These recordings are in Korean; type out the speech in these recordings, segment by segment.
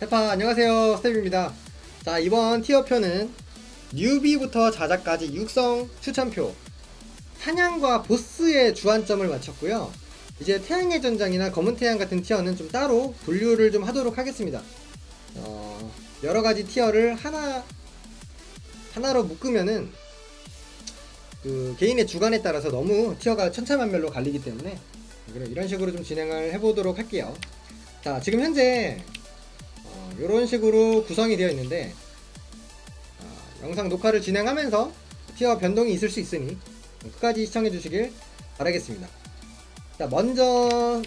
해파 안녕하세요. 스텝입니다. 자 이번 티어표는 뉴비부터 자작까지 육성 추천표 사냥과 보스의 주안점을 맞췄고요. 이제 태양의 전장이나 검은 태양 같은 티어는 좀 따로 분류를 좀 하도록 하겠습니다. 어, 여러가지 티어를 하나 하나로 묶으면은 그 개인의 주관에 따라서 너무 티어가 천차만별로 갈리기 때문에 이런 식으로 좀 진행을 해보도록 할게요. 자 지금 현재 어, 이런 식으로 구성이 되어 있는데 어, 영상 녹화를 진행하면서 티어 변동이 있을 수 있으니 끝까지 시청해 주시길 바라겠습니다. 자 먼저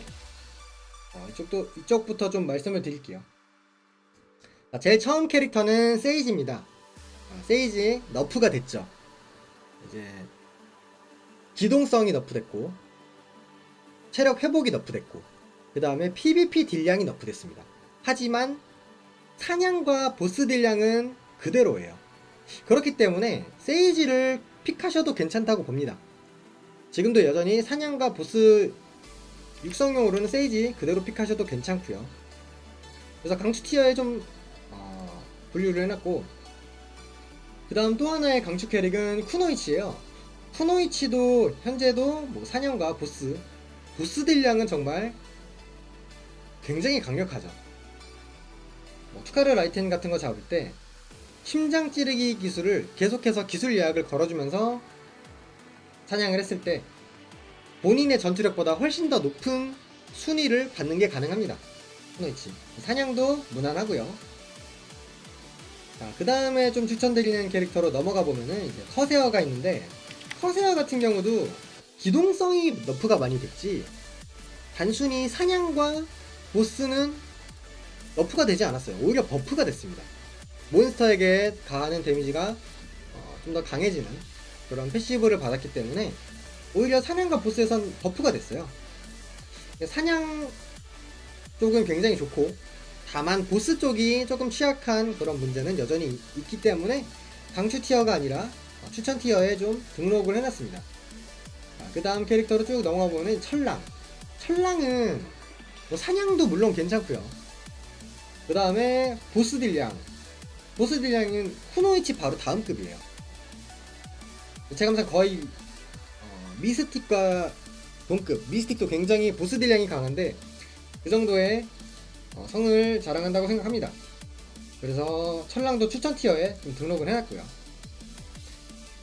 어, 이쪽도 이쪽부터 좀 말씀을 드릴게요. 자, 제일 처음 캐릭터는 세이지입니다. 아, 세이지 너프가 됐죠. 이제 기동성이 너프됐고 체력 회복이 너프됐고 그 다음에 PVP 딜량이 너프됐습니다. 하지만 사냥과 보스 딜량은 그대로예요. 그렇기 때문에 세이지를 픽하셔도 괜찮다고 봅니다. 지금도 여전히 사냥과 보스 육성용으로는 세이지 그대로 픽하셔도 괜찮고요. 그래서 강추 티어에 좀 어, 분류를 해놨고 그 다음 또 하나의 강추 캐릭은 쿠노이치예요. 쿠노이치도 현재도 뭐 사냥과 보스 보스 딜량은 정말 굉장히 강력하죠. 뭐 투카르 라이텐 같은 거 잡을 때 심장 찌르기 기술을 계속해서 기술 예약을 걸어주면서 사냥을 했을 때 본인의 전투력보다 훨씬 더 높은 순위를 받는 게 가능합니다. 쿠노이치 사냥도 무난하고요. 자, 그 다음에 좀 추천드리는 캐릭터로 넘어가 보면은 이제 커세어가 있는데 커세어 같은 경우도 기동성이 너프가 많이 됐지 단순히 사냥과 보스는 너프가 되지 않았어요. 오히려 버프가 됐습니다. 몬스터에게 가하는 데미지가 어, 좀더 강해지는 그런 패시브를 받았기 때문에 오히려 사냥과 보스에선 버프가 됐어요. 사냥 쪽은 굉장히 좋고 다만 보스 쪽이 조금 취약한 그런 문제는 여전히 있기 때문에 강추 티어가 아니라 어, 추천 티어에 좀 등록을 해놨습니다. 그 다음 캐릭터로 쭉 넘어가 보면 철랑. 철랑은 뭐 사냥도 물론 괜찮고요. 그 다음에 보스 딜량. 보스 딜량은 쿠노이치 바로 다음 급이에요. 제가 항상 거의 어, 미스틱과 동급. 미스틱도 굉장히 보스 딜량이 강한데 그 정도의 어, 성을 자랑한다고 생각합니다. 그래서 철랑도 추천 티어에 좀 등록을 해놨고요.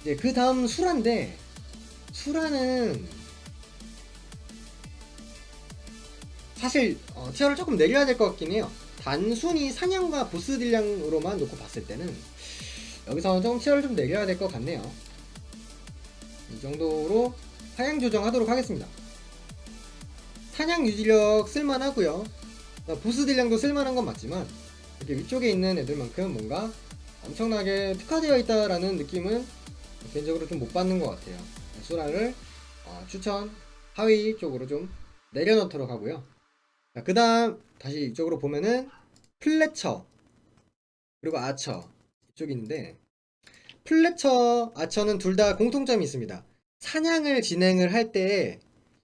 이제 그 다음 수라인데 수라는 사실 어, 티어를 조금 내려야 될 것 같긴 해요. 단순히 사냥과 보스 딜량으로만 놓고 봤을 때는 여기서 좀 티어를 좀 내려야 될 것 같네요. 이 정도로 사냥 조정하도록 하겠습니다. 사냥 유지력 쓸만하고요. 보스 딜량도 쓸만한 건 맞지만 이렇게 위쪽에 있는 애들만큼 뭔가 엄청나게 특화되어 있다라는 느낌은 개인적으로 좀 못 받는 것 같아요. 수라를 어, 추천 하위 쪽으로 좀 내려놓도록 하고요. 자, 그 다음 다시 이쪽으로 보면은 플래처 그리고 아처 이쪽이 있는데 플래처 아처는 둘 다 공통점이 있습니다. 사냥을 진행을 할 때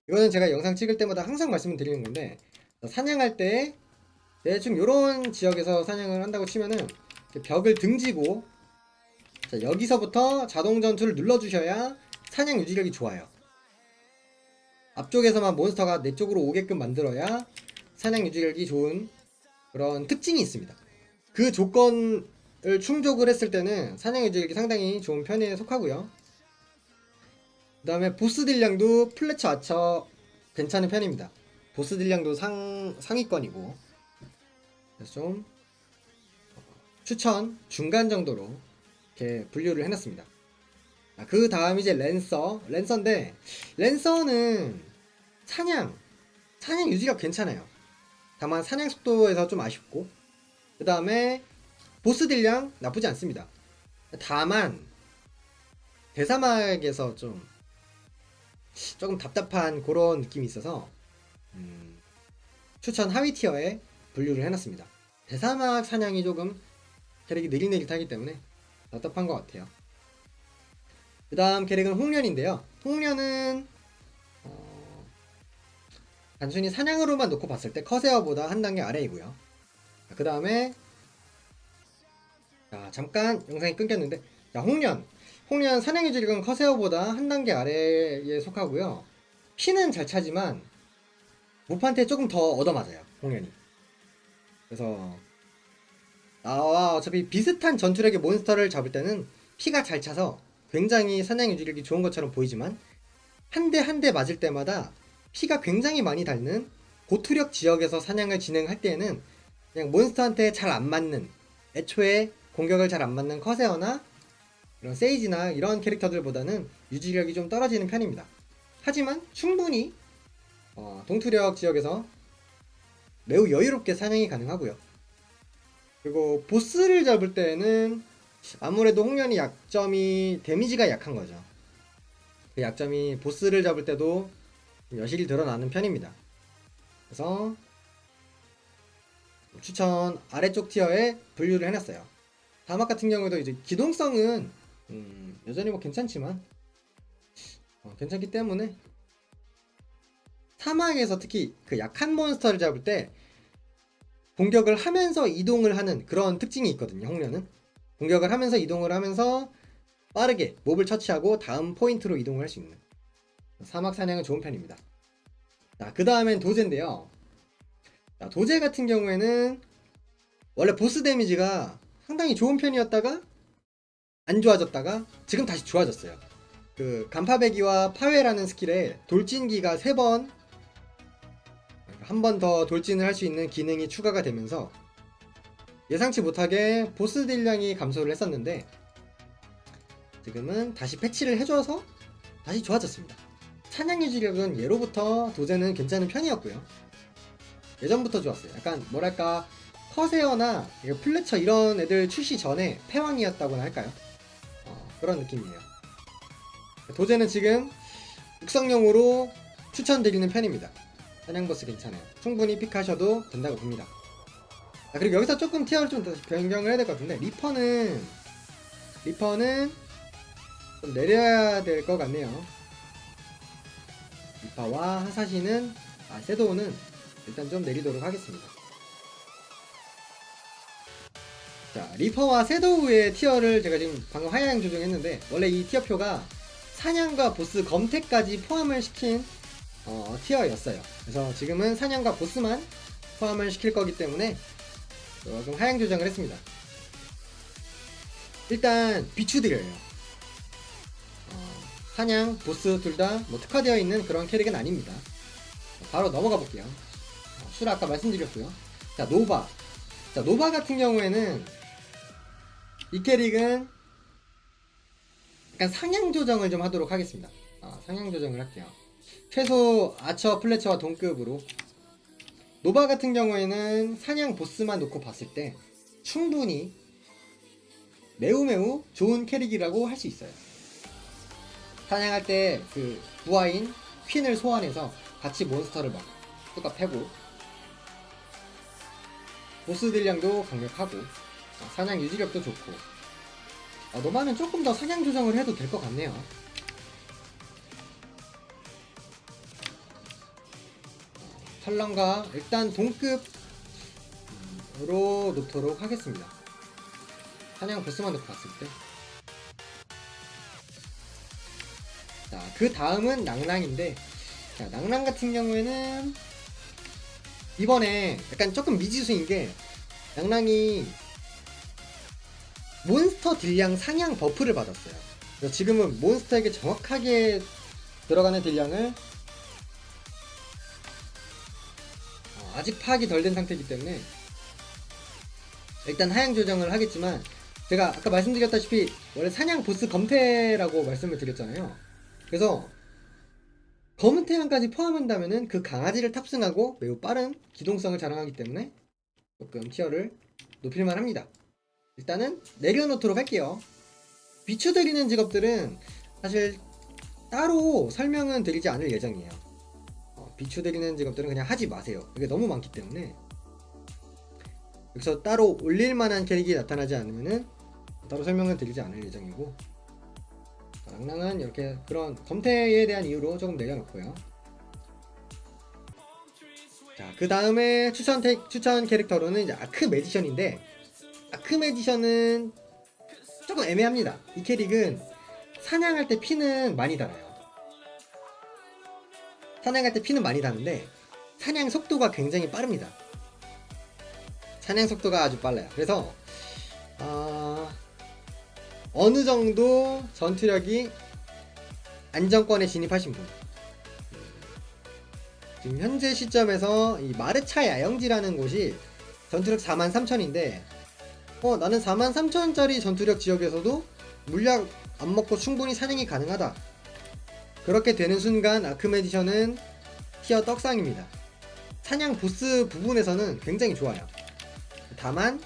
이거는 제가 영상 찍을 때마다 항상 말씀을 드리는 건데 사냥할 때 대충 이런 지역에서 사냥을 한다고 치면은 벽을 등지고 자, 여기서부터 자동 전투를 눌러주셔야 사냥 유지력이 좋아요. 앞쪽에서만 몬스터가 내 쪽으로 오게끔 만들어야 사냥 유지력이 좋은 그런 특징이 있습니다. 그 조건을 충족을 했을 때는 사냥 유지력이 상당히 좋은 편에 속하고요. 그 다음에 보스 딜량도 플래처 아처 괜찮은 편입니다. 보스 딜량도 상, 상위권이고 그래서 좀 추천 중간 정도로 이렇게 분류를 해놨습니다. 아, 그 다음 이제 랜서 랜서인데 랜서는 사냥 사냥 유지력 괜찮아요. 다만 사냥 속도에서 좀 아쉽고 그 다음에 보스 딜량 나쁘지 않습니다. 다만 대사막에서 좀 조금 답답한 그런 느낌이 있어서 음, 추천 하위 티어에 분류를 해놨습니다. 대사막 사냥이 조금 캐릭이 느릿느릿하기 때문에 답답한 것 같아요. 그 다음 캐릭은 홍련인데요. 홍련은 어, 단순히 사냥으로만 놓고 봤을 때 커세어보다 한 단계 아래이고요. 그 다음에 자, 잠깐 영상이 끊겼는데 자, 홍련. 홍련 사냥의 주력은 커세어보다 한 단계 아래에 속하고요. 피는 잘 차지만 무판테 조금 더 얻어맞아요 홍련이. 그래서 나와 어차피 비슷한 전투력의 몬스터를 잡을 때는 피가 잘 차서 굉장히 사냥 유지력이 좋은 것처럼 보이지만 한 대 한 대 맞을 때마다 피가 굉장히 많이 닳는 고투력 지역에서 사냥을 진행할 때에는 그냥 몬스터한테 잘 안 맞는 애초에 공격을 잘 안 맞는 커세어나 이런 세이지나 이런 캐릭터들보다는 유지력이 좀 떨어지는 편입니다. 하지만 충분히 어, 동투력 지역에서 매우 여유롭게 사냥이 가능하고요. 그리고 보스를 잡을 때는 아무래도 홍련이 약점이 데미지가 약한 거죠. 그 약점이 보스를 잡을 때도 좀 여실히 드러나는 편입니다. 그래서 추천 아래쪽 티어에 분류를 해놨어요. 다막 같은 경우도 이제 기동성은 음, 여전히 뭐 괜찮지만 어, 괜찮기 때문에 사막에서 특히 그 약한 몬스터를 잡을 때 공격을 하면서 이동을 하는 그런 특징이 있거든요. 홍련은 공격을 하면서 이동을 하면서 빠르게 몹을 처치하고 다음 포인트로 이동을 할 수 있는 사막 사냥은 좋은 편입니다. 자, 그 다음엔 도제인데요. 자, 도제 같은 경우에는 원래 보스 데미지가 상당히 좋은 편이었다가 안 좋아졌다가 지금 다시 좋아졌어요. 그 간파배기와 파회라는 스킬에 돌진기가 세번한 번 더 돌진을 할 수 있는 기능이 추가가 되면서 예상치 못하게 보스 딜량이 감소를 했었는데 지금은 다시 패치를 해줘서 다시 좋아졌습니다. 사냥 유지력은 예로부터 도제는 괜찮은 편이었고요. 예전부터 좋았어요. 약간 뭐랄까 커세어나 플래처 이런 애들 출시 전에 패왕이었다고나 할까요? 어, 그런 느낌이에요. 도제는 지금 육성용으로 추천드리는 편입니다. 사냥 보스 괜찮아요. 충분히 픽하셔도 된다고 봅니다. 아, 그리고 여기서 조금 티어를 좀더 변경을 해야 될 것 같은데 리퍼는 리퍼는 좀 내려야 될 것 같네요. 리파와 하사시는 아 세도우는 일단 좀 내리도록 하겠습니다. 자 리퍼와 세도우의 티어를 제가 지금 방금 하향 조정했는데 원래 이 티어표가 사냥과 보스 검태까지 포함을 시킨 어, 티어였어요. 그래서 지금은 사냥과 보스만 포함을 시킬 거기 때문에 조금 하향 조정을 했습니다. 일단 비추드려요. 어, 사냥, 보스 둘 다 뭐 특화되어 있는 그런 캐릭은 아닙니다. 바로 넘어가 볼게요. 어, 술 아까 말씀드렸고요. 자 노바. 자 노바 같은 경우에는 이 캐릭은 약간 상향 조정을 좀 하도록 하겠습니다. 아, 상향 조정을 할게요. 최소 아처 플래처와 동급으로 노바 같은 경우에는 사냥 보스만 놓고 봤을 때 충분히 매우 매우 좋은 캐릭이라고 할 수 있어요. 사냥할 때 그 부하인 퀸을 소환해서 같이 몬스터를 막 뚜까 패고 보스 딜량도 강력하고 어, 사냥 유지력도 좋고 어, 노바는 조금 더 사냥 조정을 해도 될 것 같네요. 설렁가 일단 동급으로 놓도록 하겠습니다. 사냥 보스만 놓고 봤을 때. 자, 그 다음은 낭랑인데, 자, 낭랑 같은 경우에는 이번에 약간 조금 미지수인 게, 낭랑이 몬스터 딜량 상향 버프를 받았어요. 그래서 지금은 몬스터에게 정확하게 들어가는 딜량을 어, 아직 파악이 덜 된 상태이기 때문에 일단 하향 조정을 하겠지만 제가 아까 말씀드렸다시피 원래 사냥 보스 검태라고 말씀을 드렸잖아요. 그래서 검은 태양까지 포함한다면은 그 강아지를 탑승하고 매우 빠른 기동성을 자랑하기 때문에 조금 티어를 높일만 합니다. 일단은 내려놓도록 할게요. 비추드리는 직업들은 사실 따로 설명은 드리지 않을 예정이에요. 어, 비추드리는 직업들은 그냥 하지 마세요. 이게 너무 많기 때문에 여기서 따로 올릴 만한 캐릭이 나타나지 않으면은 따로 설명을 드리지 않을 예정이고 랑랑은 이렇게 그런 검태에 대한 이유로 조금 내려놓고요. 자 그 다음에 추천 테, 추천 캐릭터로는 이제 아크 매지션인데 아크 매지션은 조금 애매합니다. 이 캐릭은 사냥할 때 피는 많이 달아요. 사냥할 때 피는 많이 다는데 사냥 속도가 굉장히 빠릅니다. 사냥 속도가 아주 빨라요. 그래서 어, 어느 정도 전투력이 안정권에 진입하신 분? 지금 현재 시점에서 이 마르차 야영지라는 곳이 전투력 43,000인데 어 나는 43,000짜리 전투력 지역에서도 물약 안 먹고 충분히 사냥이 가능하다. 그렇게 되는 순간 아크메디션은 티어 떡상입니다. 사냥 보스 부분에서는 굉장히 좋아요. 다만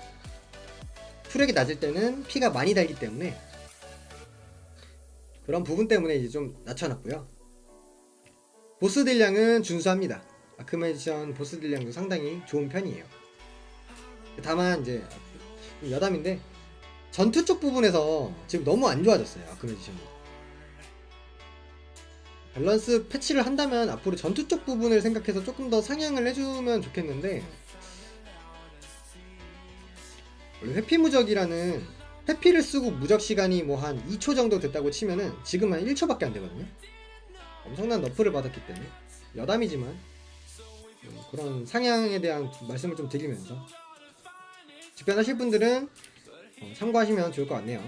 투력이 낮을 때는 피가 많이 달기 때문에 그런 부분 때문에 이제 좀 낮춰놨고요 보스 딜량은 준수합니다. 아크메디션 보스 딜량도 상당히 좋은 편이에요. 다만 이제 여담인데 전투 쪽 부분에서 지금 너무 안 좋아졌어요. 아크메디션이. 밸런스 패치를 한다면 앞으로 전투 쪽 부분을 생각해서 조금 더 상향을 해주면 좋겠는데 원래 회피무적이라는 회피를 쓰고 무적 시간이 뭐 한 2초 정도 됐다고 치면은 지금 한 1초밖에 안 되거든요. 엄청난 너프를 받았기 때문에 여담이지만 음, 그런 상향에 대한 말씀을 좀 드리면서 집변하실 분들은 어, 참고하시면 좋을 것 같네요.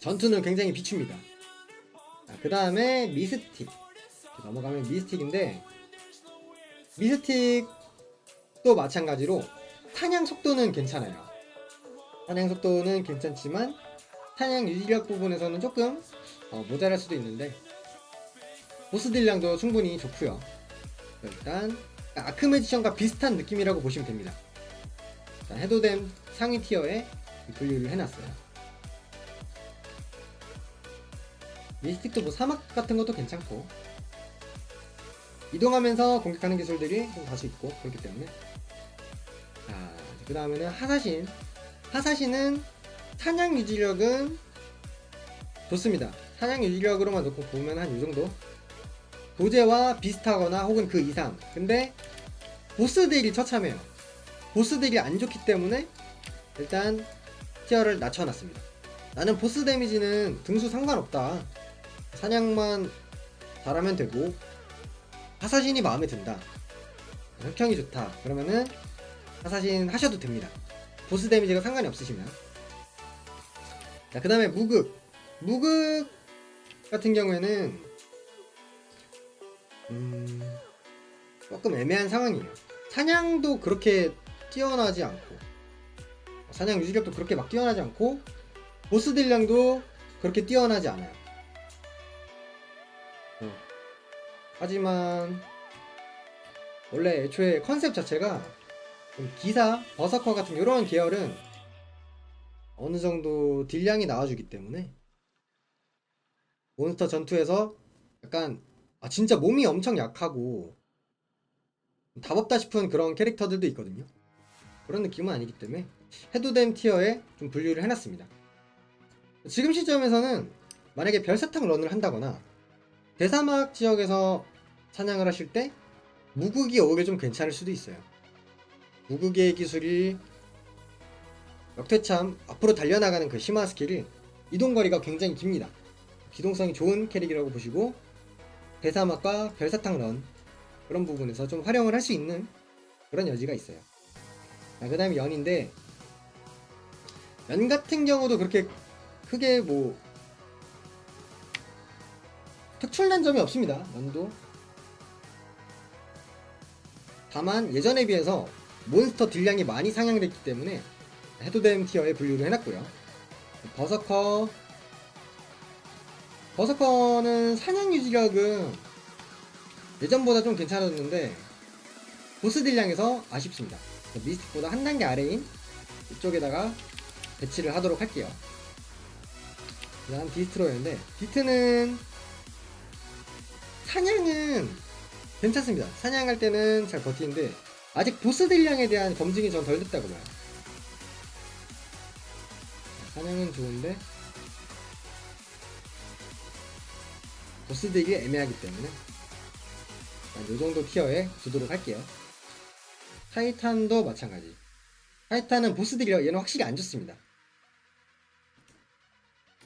전투는 굉장히 비춥니다. 그 다음에 미스틱 넘어가면 미스틱인데 미스틱도 마찬가지로 사냥 속도는 괜찮아요. 사냥 속도는 괜찮지만 사냥 유지력 부분에서는 조금 어, 모자랄 수도 있는데 보스 딜량도 충분히 좋고요. 일단 아크메디션과 비슷한 느낌이라고 보시면 됩니다. 해도됨 상위 티어에 분류를 해놨어요. 미스틱도 뭐 사막 같은 것도 괜찮고 이동하면서 공격하는 기술들이 좀 다수 있고 그렇기 때문에 자 그 다음에는 하사신 하사신은 사냥 유지력은 좋습니다. 사냥 유지력으로만 놓고 보면 한 이 정도 도제와 비슷하거나 혹은 그 이상. 근데 보스 딜이 처참해요. 보스 딜이 안 좋기 때문에 일단 티어를 낮춰놨습니다. 나는 보스 데미지는 등수 상관없다. 사냥만 잘하면 되고 하사신이 마음에 든다. 흑형이 좋다. 그러면은 하사신 하셔도 됩니다. 보스 데미지가 상관이 없으시면. 자, 그 다음에 무극. 무극 같은 경우에는 음, 조금 애매한 상황이에요. 사냥도 그렇게 뛰어나지 않고, 사냥 유지력도 그렇게 막 뛰어나지 않고, 보스 딜량도 그렇게 뛰어나지 않아요. 어. 하지만, 원래 애초에 컨셉 자체가 좀 기사, 버서커 같은 이런 계열은 어느 정도 딜량이 나와주기 때문에 몬스터 전투에서 약간 아 진짜 몸이 엄청 약하고 답 없다 싶은 그런 캐릭터들도 있거든요. 그런 느낌은 아니기 때문에 해도 됨 티어에 좀 분류를 해놨습니다. 지금 시점에서는 만약에 별사탕 런을 한다거나 대사막 지역에서 사냥을 하실 때 무극이 오히려 좀 괜찮을 수도 있어요. 무극의 기술이 역퇴참 앞으로 달려나가는 그 심화 스킬이 이동거리가 굉장히 깁니다. 기동성이 좋은 캐릭이라고 보시고 대사막과 별사탕 런 그런 부분에서 좀 활용을 할 수 있는 그런 여지가 있어요. 그 다음에 연인데 연 같은 경우도 그렇게 크게 뭐 특출난 점이 없습니다. 연도 다만 예전에 비해서 몬스터 딜량이 많이 상향됐기 때문에 해도됨 티어에 분류를 해놨고요. 버서커 버서커는 사냥 유지력은 예전보다 좀 괜찮았는데 보스 딜량에서 아쉽습니다. 미스틱보다 한 단계 아래인 이쪽에다가 배치를 하도록 할게요. 그 다음 디스트로였는데 디트는 사냥은 괜찮습니다. 사냥할 때는 잘 버티는데 아직 보스 딜량에 대한 검증이 전 덜 됐다고 봐요. 사냥은 좋은데 보스 딜이 애매하기 때문에 이 정도 티어에 두도록 할게요. 타이탄도 마찬가지. 타이탄은 보스들이라 얘는 확실히 안 좋습니다.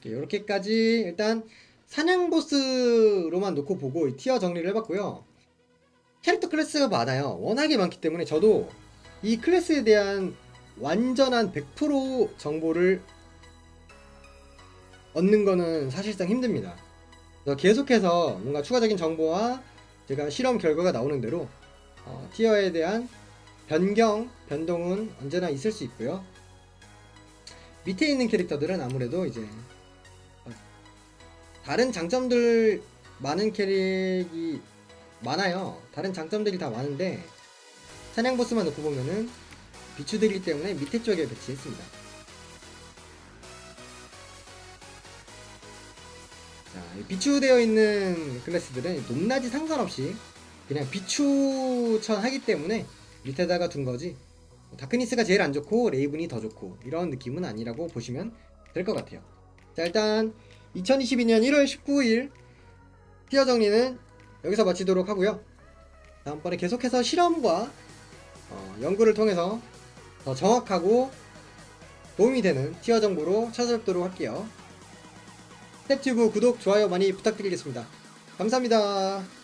이렇게까지 일단 사냥 보스로만 놓고 보고 이 티어 정리를 해봤고요. 캐릭터 클래스가 많아요. 워낙에 많기 때문에 저도 이 클래스에 대한 완전한 100% 정보를 얻는 거는 사실상 힘듭니다. 그래서 계속해서 뭔가 추가적인 정보와 제가 실험 결과가 나오는 대로 어, 티어에 대한 변경, 변동은 언제나 있을 수 있고요. 밑에 있는 캐릭터들은 아무래도 이제 어, 다른 장점들 많은 캐릭이 많아요. 다른 장점들이 다 많은데 사냥 보스만 놓고 보면은 비추들이기 때문에 밑에 쪽에 배치했습니다. 자, 이 비추되어 있는 클래스들은 높낮이 상관없이 그냥 비추천 하기 때문에 밑에다가 둔 거지. 다크니스가 제일 안 좋고 레이븐이 더 좋고 이런 느낌은 아니라고 보시면 될 것 같아요. 자 일단 2022년 1월 19일 티어 정리는 여기서 마치도록 하고요. 다음번에 계속해서 실험과 어, 연구를 통해서 더 정확하고 도움이 되는 티어 정보로 찾아뵙도록 할게요. 스텝튜브 구독, 좋아요 많이 부탁드리겠습니다. 감사합니다.